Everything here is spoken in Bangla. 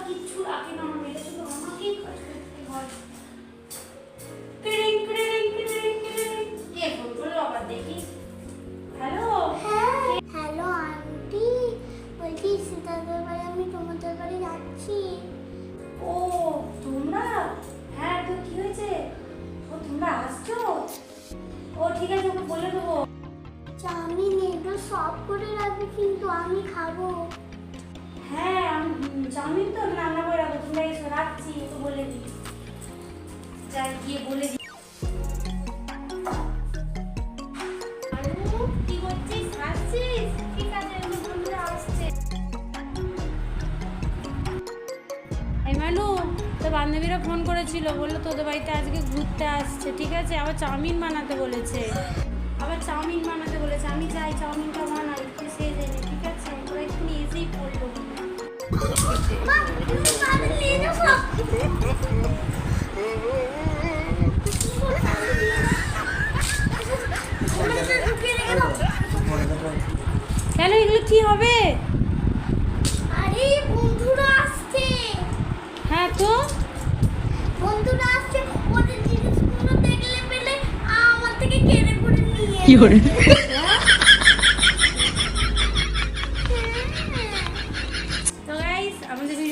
কিচ্ছু রাখে না আমার মেয়েটা শুধু আমাকেই কাজ করতে হয়। ঠিক আছে চাউমিন এগুলো সব করে রাখবে কিন্তু আমি খাব হ্যাঁ আমি চাউমিন তো রান্না করে রাখব তোমরা এসো রাখছি একটু বলে দিই যাই গিয়ে বলে দিই কি করছিস? আসছিস? ঠিক আছে, আসছে। এই তো বান্ধবীরা ফোন করেছিল বলল তোদের বাড়িতে আজকে ঘুরতে আসছে ঠিক আছে আবার চাউমিন বানাতে বলেছে আবার চাউমিন বানাতে বলেছে আমি যাই চাউমিনটা বানাই একটু সে জেনে ঠিক আছে? ওরা এক্ষুনি এসেই পড়ল। কেন এগুলো কি হবে? আরে বন্ধুরা আসছে। হ্যাঁ তো? বন্ধুরা আসছে। 有人。আমাদের